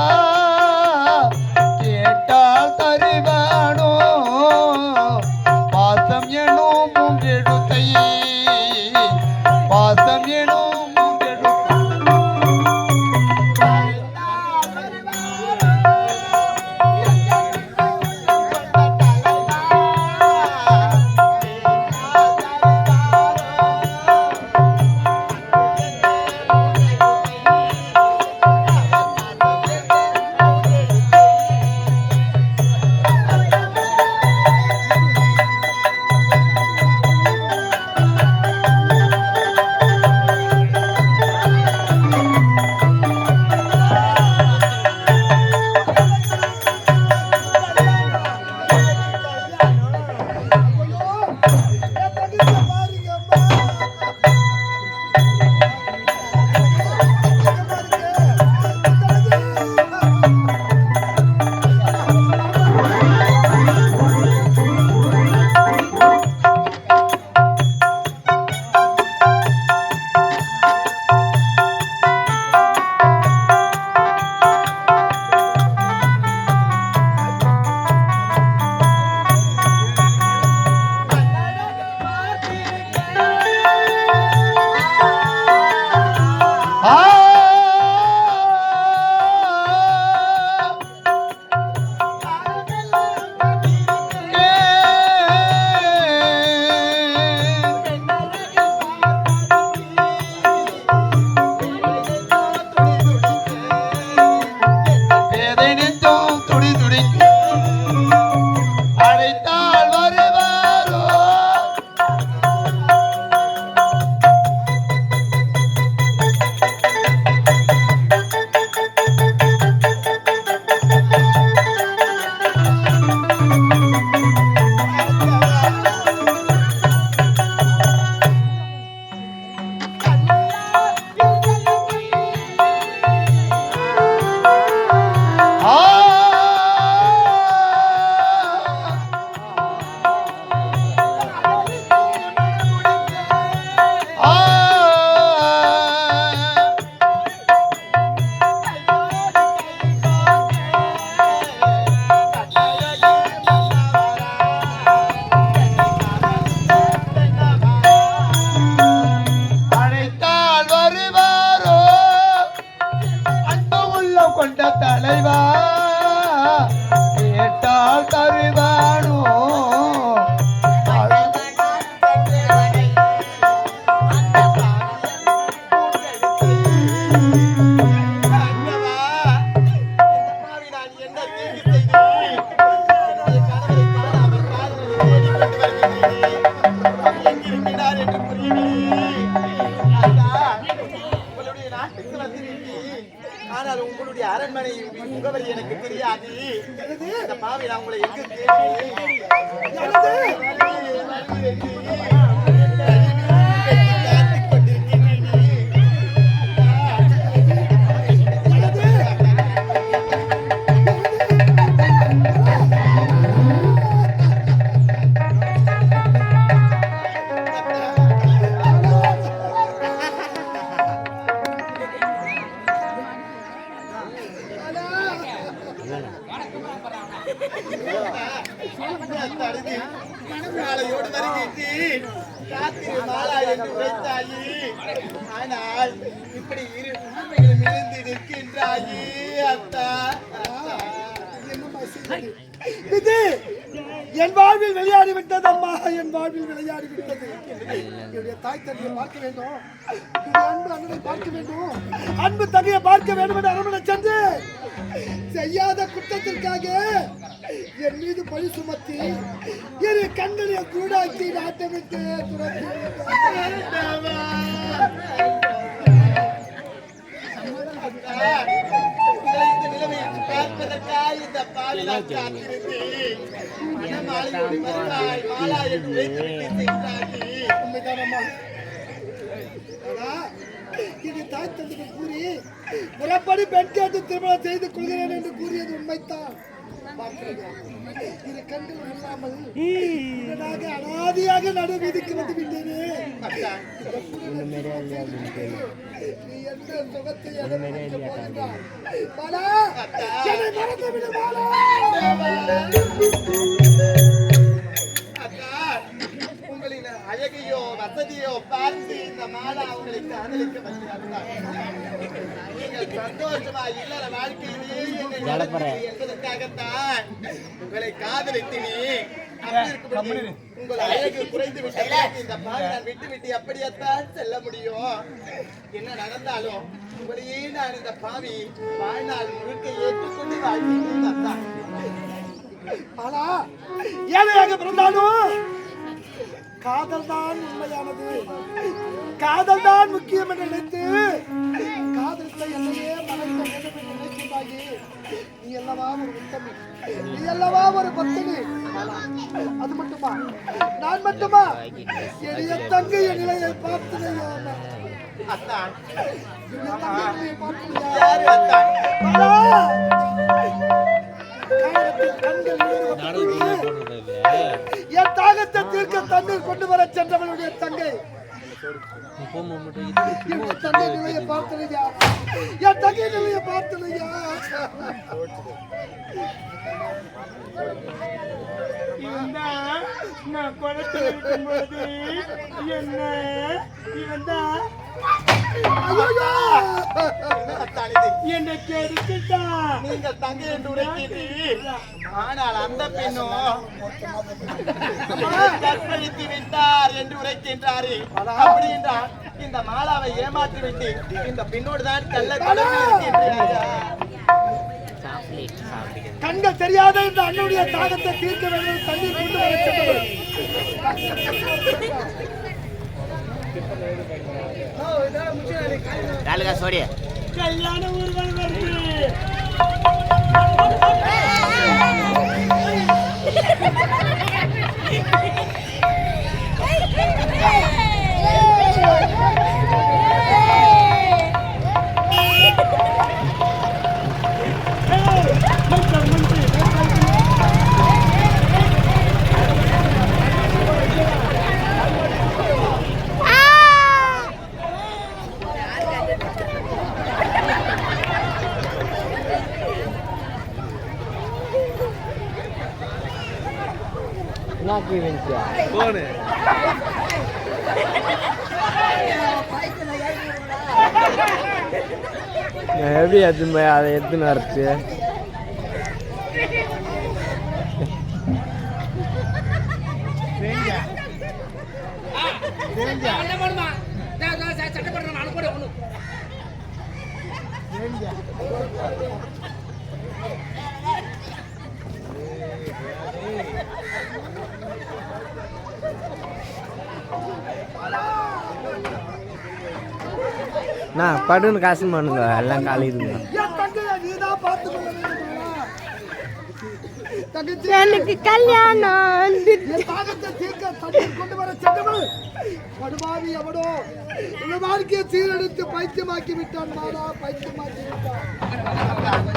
Oh. இந்த பாவி நான் உங்களை எங்க நாளையோடு இது என் வாழ்வில் விளையாடி விட்டது அம்மா என் வாழ்வில் விளையாடி விட்டது என்னுடைய தாய் தந்தையை பார்க்க வேண்டும். அன்பு அண்ணனை பார்க்க வேண்டும். அன்பு தங்கையை பார்க்க வேண்டும் என்று அரவணை சென்று செய்யாத குற்றத்திற்காக என் மீது பழி சுமத்தி இரு கண்களை கூடாக்கி நாட்டை விட்டு நிலைமையில் இந்த பாவி நான் காத்திருந்தேன். மணமாலையோடு வருவாய், மாலா என்று உரைத்துவிட்டு சென்றாயி. உண்மைதானம்மா இது தாய் தந்தைகள் கூறி முறைப்படி பெண் கேட்டு திருமணம் செய்து கொள்கிறேன் என்று கூறியது உண்மைத்தான் இரு கண்கள் இல்லாமல் அனாதியாக நடு வீதிக்கு வந்து விட்டேனே நீ எந்த சுகத்தை மறந்து அழகையோ வசதியோ பார்த்து இந்த மாலா உங்களை காதலிக்க வந்தார். நீங்கள் சந்தோஷமா இல்லற வாழ்க்கையிலேயே என்பதற்காகத்தான் உங்களை அப்படி இருக்கும்போது உங்கள் அழகு குறைந்து விட்டது. இந்த பாவை நான் விட்டு விட்டு அப்படியேத்தான் செல்ல முடியும்? என்ன நடந்தாலும் உங்களையே நான் இந்த பாவி வாழ்நாள் முழுக்க ஏற்றுக்கொண்டு வாழ்க்கையில் அத்தான் பாலா, ஏழையாக பிறந்தாலும் காதல் தான் உண்மையானது. காதல் தான் முக்கியம் என்று நினைத்து காதலுக்குள்ள என்னையே மறைக்க வேண்டும் என்று நினைக்கின்றாயே நீ அல்லவா ஒரு உத்தமி நீ அல்லவா ஒரு பத்தினி அது மட்டுமா? நான் மட்டுமா? எளிய தங்கை நிலையை பார்த்தனையோ அத்தான் பார்த்து யாரு அத்தான் என் தாகத்தை தீர்க்க தண்ணீர் கொண்டு வர சென்றவளுடைய தங்கை. தங்கை நிலையை பார்த்தனையா என் தங்கை நிலையை பார்த்தனையா நான் குளத்தில் இருக்கும்போது என்ன? அத்தான் இது என்னை கெடுத்துட்டான் நீங்கள் தங்கை என்று உரைக்கிறீர் ஆனால் அந்த பெண்ணும் கற்பழித்து விட்டார் என்று உரைக்கின்றாரே. அப்படி என்றால் இந்த மாலாவை ஏமாற்றி விட்டு இந்த பெண்ணோடு தான் கள்ள தொடர்பு கண்கள் தெரியாத இந்த அண்ணனுடைய தாகத்தை தீர்க்க வேண்டும் தண்ணீர் கொண்டு வர நாலுகா சோடி கல்யாண ஊர்வலம் வருது எப்படி எத்தனை அதை எத்தனை வரது? நான் படுன்னு காசு பண்ணுங்க எல்லாம் தங்கச்சி எனக்கு கல்யாணம் படுபாவி எவனோ இந்த வாழ்க்கையை சீரழித்து பைத்தியமாக்கி விட்டான். மாடா பைத்தியமாக்கி விட்டான்.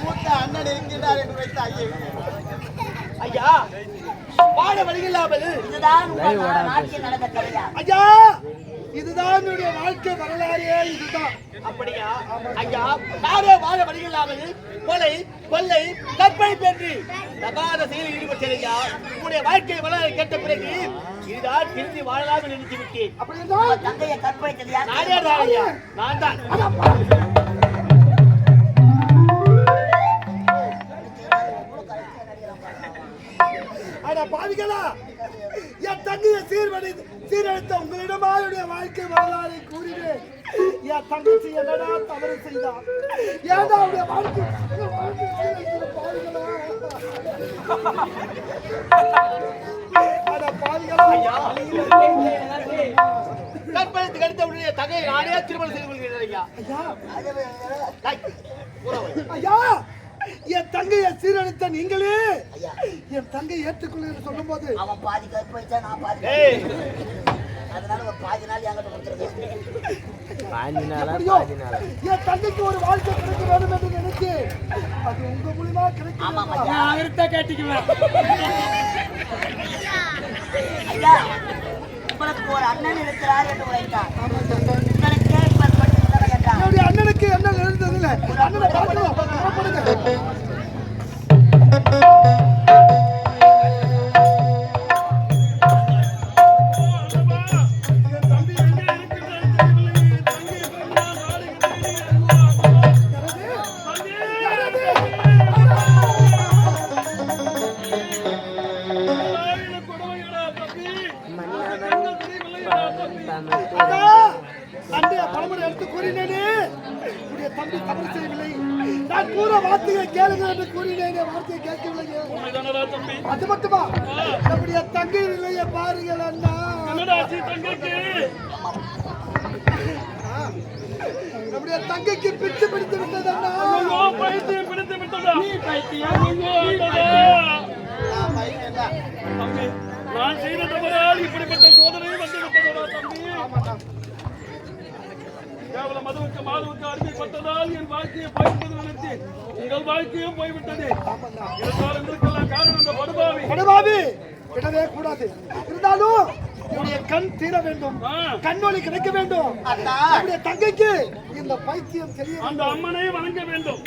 மூத்த அண்ணன் இருக்கின்றார் என்று வைத்த ஐயே ஐயா பாட வழியில்லாமல். இதுதான் நடந்த கதையா? ஐயா இதுதான் என்னுடைய வாழ்க்கை வரலாறே இதுதான். அப்படியா? ஐயா நானே வாழ வழியில்லாமல் கொலை கொள்ளை கற்பனை பெற்று தகாத செயலில் ஐயா. உங்களுடைய வாழ்க்கை வரலாறு கேட்ட பிறகு இதுதான் திரும்பி வாழலாம் என்று நினைத்து விட்டேன். அப்படி நானே தான் ஐயா நான் தான். ஆனா பாவிகளா என் தங்கையை சீர்வடை சீரழித்த உங்களிடமா என்னுடைய வாழ்க்கை வரலாறை கூறினேன். என் தங்கச்சி என்னடா தவறு செய்தார் ஏன்டா அவருடைய வாழ்க்கை பாவிகளா? ஆனா பாவிகளா. கற்பழித்து கடித்த உடனே தகையை நானே திருமணம் செய்து கொள்கிறேன் ஐயா. ஐயா. என் தங்கையை சீரழித்த நீங்களே என் தங்கை ஏற்றுக்கொள்ள என்று சொல்லும்போது அவன் பாதி கற்பழிச்சா நான் பாதி அதனால ஒரு பாதி நாள் என்கிட்ட கொடுத்துருக்கேன் என் தங்கைக்கு ஒரு வாழ்க்கை கிடைக்க வேண்டும் என்று நினைத்து அது உங்க மூலியமா கிடைக்கும் கேட்டுக்குவேன். ஐயா உங்களுக்கு ஒரு அண்ணன் இருக்கிறார் என்று என்னுடைய அண்ணனுக்கு என்ன எழுந்ததில்ல அண்ணனை பார்க்கலாம் வார்த்தையை கேளுங்க என்று கூறினேனே வார்த்தையை கேட்கவில்லை. அது மட்டுமா? நம்முடைய தங்கை நிலையை பாருங்கள் அண்ணா. ஆ, நம்முடைய தங்கைக்கு பிச்சு பிடித்து விட்டது அண்ணா. நான் பையன் தான். நான் செய்த தவறால் இப்படிப்பட்ட சோதனை வந்து விட்டதா தம்பி? கேவலம் மதுவுக்கு மாதுவுக்கு அடிமைப்பட்டதால் என் வாழ்க்கையை போய்விட்டது நினைத்தேன் உங்கள் வாழ்க்கையும் போய்விட்டது. இருந்தாலும் இதற்கெல்லாம் காரணம் இந்த படுபாவி படுபாவி விடவே கூடாது. இருந்தாலும் என்னுடைய கண் தீர வேண்டும். கண்ணொளி கிடைக்க வேண்டும். தங்கைக்கு இந்த பைத்தியம் தெரிய அந்த அம்மனை வணங்க வேண்டும்.